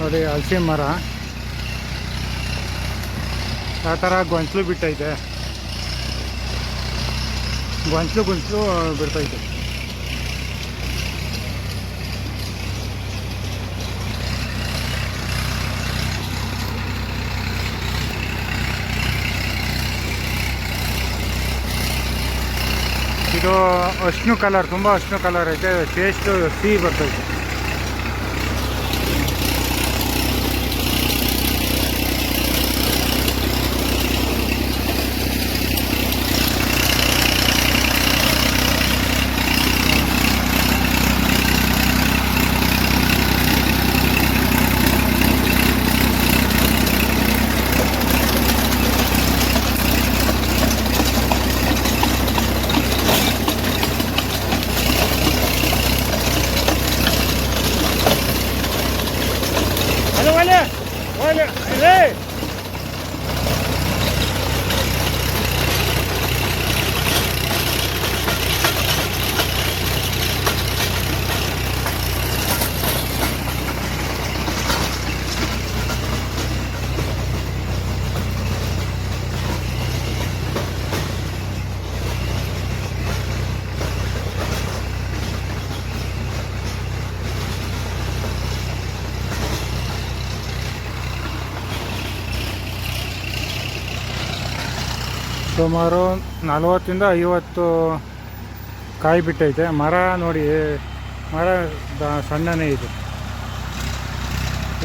ನೋಡಿ, ಹಲಸಿನ ಮರ. ಆ ಥರ ಗೊಂಚಲು ಬಿಟ್ಟೈತೆ. ಗೊಂಚಲು ಗೊಂಚಲು ಬಿಡ್ತೈತೆ. ಇದು ಅಶ್ನು ಕಲರ್ ತುಂಬ ಅಶ್ನು ಕಲರ್ ಐತೆ. ಟೇಸ್ಟು ಸಿಹಿ ಬರ್ತೈತೆ. ಸುಮಾರು ನಲವತ್ತಿಂದ ಐವತ್ತು ಕಾಯಿ ಬಿಟ್ಟೈತೆ. ಮರ ನೋಡಿ, ಮರ ಸಣ್ಣನೇ ಇದೆ.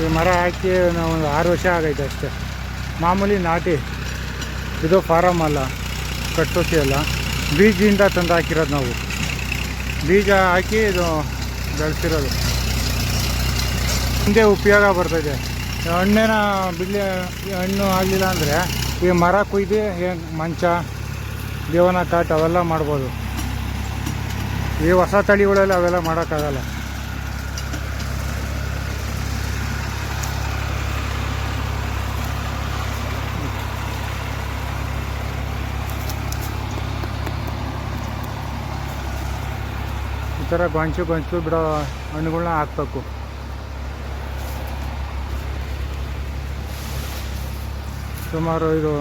ಈ ಮರ ಹಾಕಿ ನಾವು ಒಂದು ಆರು ವರ್ಷ ಆಗೈತೆ ಅಷ್ಟೇ. ಮಾಮೂಲಿ ನಾಟಿ. ಇದು ಫಾರಮ್ ಅಲ್ಲ ಕಟ್ಟೋಸಿ ಅಲ್ಲ. ಬೀಜದಿಂದ ತಂದು ಹಾಕಿರೋದು ನಾವು. ಬೀಜ ಹಾಕಿ ಇದು ಬೆಳೆಸಿರೋದು. ಹಿಂದೆ ಉಪಯೋಗ ಬರ್ತೈತೆ ಹಣ್ಣೇನ ಬಿಲ್ಲಿ ಈ ಹಣ್ಣು ಆಗಲಿಲ್ಲ ಅಂದರೆ ಈ ಮರ ಕುಯ್ದು ಏನು ಮಂಚ, ದೇವನ ಕಾಟ್ ಅವೆಲ್ಲ ಮಾಡ್ಬೋದು. ಈ ಹೊಸ ತಳಿಗಳೆಲ್ಲ ಅವೆಲ್ಲ ಮಾಡೋಕ್ಕಾಗಲ್ಲ. ಈ ಥರ ಗೊಂಚು ಗೊಂಚು ಬಿಡೋ ಹಣ್ಣುಗಳನ್ನ ಹಾಕ್ಬೇಕು. ಸುಮಾರು ಇದು,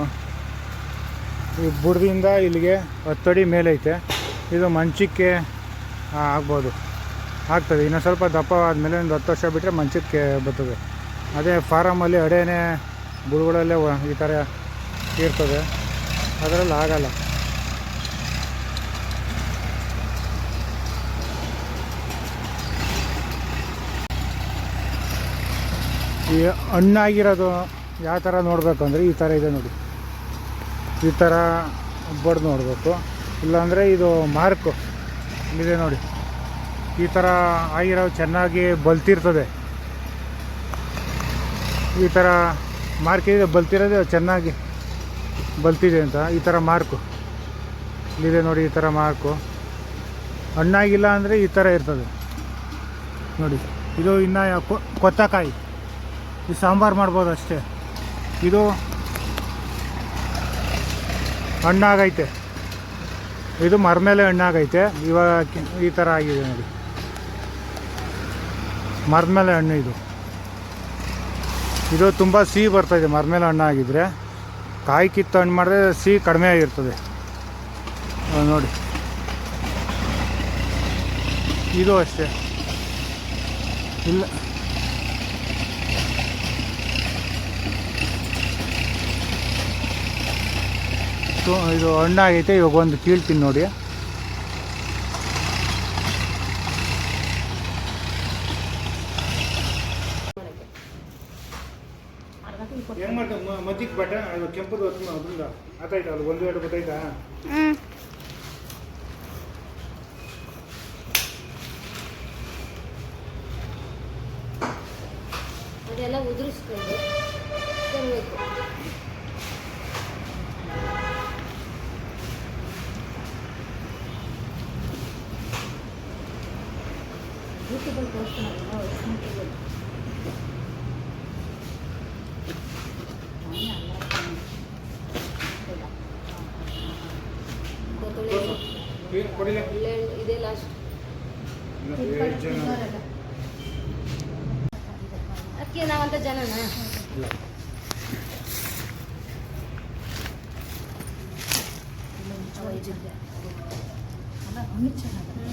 ಈ ಬುಡದಿಂದ ಇಲ್ಲಿಗೆ ಹತ್ತಡಿ ಮೇಲೈತೆ. ಇದು ಮಂಚಕ್ಕೆ ಆಗ್ಬೋದು. ಆಗ್ತದೆ. ಇನ್ನೊಂದು ಸ್ವಲ್ಪ ದಪ್ಪ ಆದಮೇಲೆ ಒಂದು ಹತ್ತು ವರ್ಷ ಬಿಟ್ಟರೆ ಮಂಚಕ್ಕೆ ಬರ್ತದೆ. ಅದೇ ಫಾರಮಲ್ಲಿ ಅಡೇನೆ ಬುಡಗಳಲ್ಲೇ ಈ ಥರ ಇರ್ತದೆ. ಅದರಲ್ಲಿ ಆಗಲ್ಲ. ಈ ಹಣ್ಣಾಗಿರೋದು ಯಾವ ಥರ ನೋಡಬೇಕು ಅಂದರೆ ಈ ಥರ ಇದೆ ನೋಡಿ. ಈ ಥರ ಬಡ್ದು ನೋಡಬೇಕು. ಇಲ್ಲಾಂದರೆ ಇದು ಮಾರ್ಕು ಇದೆ ನೋಡಿ. ಈ ಥರ ಆಗಿರೋ ಚೆನ್ನಾಗಿ ಬಲ್ತಿರ್ತದೆ. ಈ ಥರ ಮಾರ್ಕ್ ಇದೆ ಬಲ್ತಿರೋದು ಚೆನ್ನಾಗಿ ಬಲ್ತಿದೆ ಅಂತ. ಈ ಥರ ಮಾರ್ಕು ಇಲ್ಲಿದೆ ನೋಡಿ ಈ ಥರ ಮಾರ್ಕು. ಹಣ್ಣಾಗಿಲ್ಲ ಅಂದರೆ ಈ ಥರ ಇರ್ತದೆ. ನೋಡಿ, ಇದು ಇನ್ನು ಕೊತ್ತಕಾಯಿ. ಈ ಸಾಂಬಾರು ಮಾಡ್ಬೋದು ಅಷ್ಟೇ. ಇದು ಹಣ್ಣಾಗೈತೆ. ಇದು ಮರಮೇಲೆ ಹಣ್ಣಾಗೈತೆ. ಇವಾಗ ಈ ಥರ ಆಗಿದೆ ನೋಡಿ. ಮರದ ಮೇಲೆ ಹಣ್ಣು ಇದು. ಇದು ತುಂಬ ಸಿಹಿ ಬರ್ತಾಯಿದೆ ಮರಮೇಲೆ ಹಣ್ಣು ಆಗಿದ್ರೆ ಕಾಯಿ ಕಿತ್ತು ಹಣ್ಣು ಮಾಡಿದ್ರೆ ಸಿಹಿ ಕಡಿಮೆ ಆಗಿರ್ತದೆ. ನೋಡಿ. ಇದು ಅಷ್ಟೇ. ಇಲ್ಲ. ಇದು ಹಣ್ಣಾಗೈತೆ ಇವಾಗ ಒಂದು ಕೀಳ್ತೀನಿ ನೋಡಿ. ಏನು ಮಾಡ್ತಾರೆ ಮಧ್ಯಕ್ಕೆ ಬಟ್ಟೆ? ಅದು ಕೆಂಪದು ಅದರಿಂದ ಆತಾಯ್ತಾ ಅದು ಒಂದು ಎರಡು ಗೊತ್ತಾಯ್ತಾ? ಹ್ಮ್. ಅದೆಲ್ಲ ಉದುರಿಸ್ಕೊಂಡು ತರಬೇಕು ಯೂಟ್ಯೂಬಲ್ಲಿ ತೋರಿಸ್ತಾನಲ್ಲ ಕೊಡಿಲ್ಲ ಒಳ್ಳೆ ಇದೇ ಲಾಸ್ಟ್ ಎರಡು ಜನ ಅದಕ್ಕೆ ನಾವಂತ ಜನನ ಇಲ್ಲ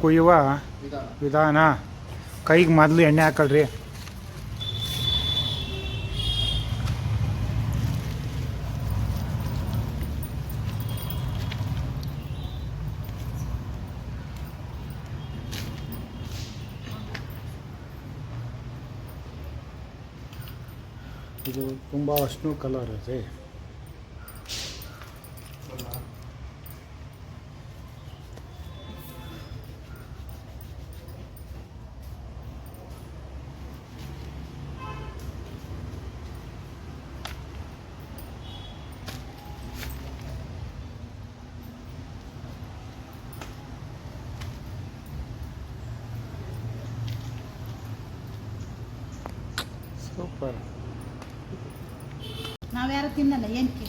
ಕುಯ್ಯುವ ವಿಧಾನ. ಕೈಗೆ ಮೊದಲು ಎಣ್ಣೆ ಹಾಕಲ್ರಿ ಇದು ತುಂಬ ಅಷ್ಟು ಕಲರ್ ಇದೆ ಸೂಪರ್ ನಾವ್ಯಾರು ತಿನ್ನಲ್ಲ ಏನಕ್ಕೆ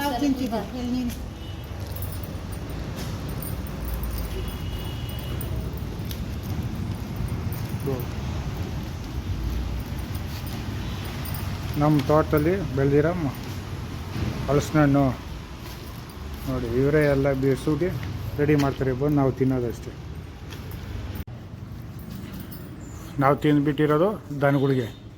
ನಾವು ತಿಂತೀವಿ ಎಲ್ಲಿ ನೀನು ನಮ್ಮ ತೋಟದಲ್ಲಿ ಬೆಳೆದಿರಮ್ಮ ಹಲಸಿನ ಹಣ್ಣು ನೋಡಿ ಇವರೇ ಎಲ್ಲ ಬಿಡಿಸ್ಬಿಟ್ಟು ರೆಡಿ ಮಾಡ್ತಾರೆ. ಬಂದು ನಾವು ತಿನ್ನೋದಷ್ಟೇ. ನಾವು ತಿಂದುಬಿಟ್ಟಿರೋದು ದನಗಳಿಗೆ.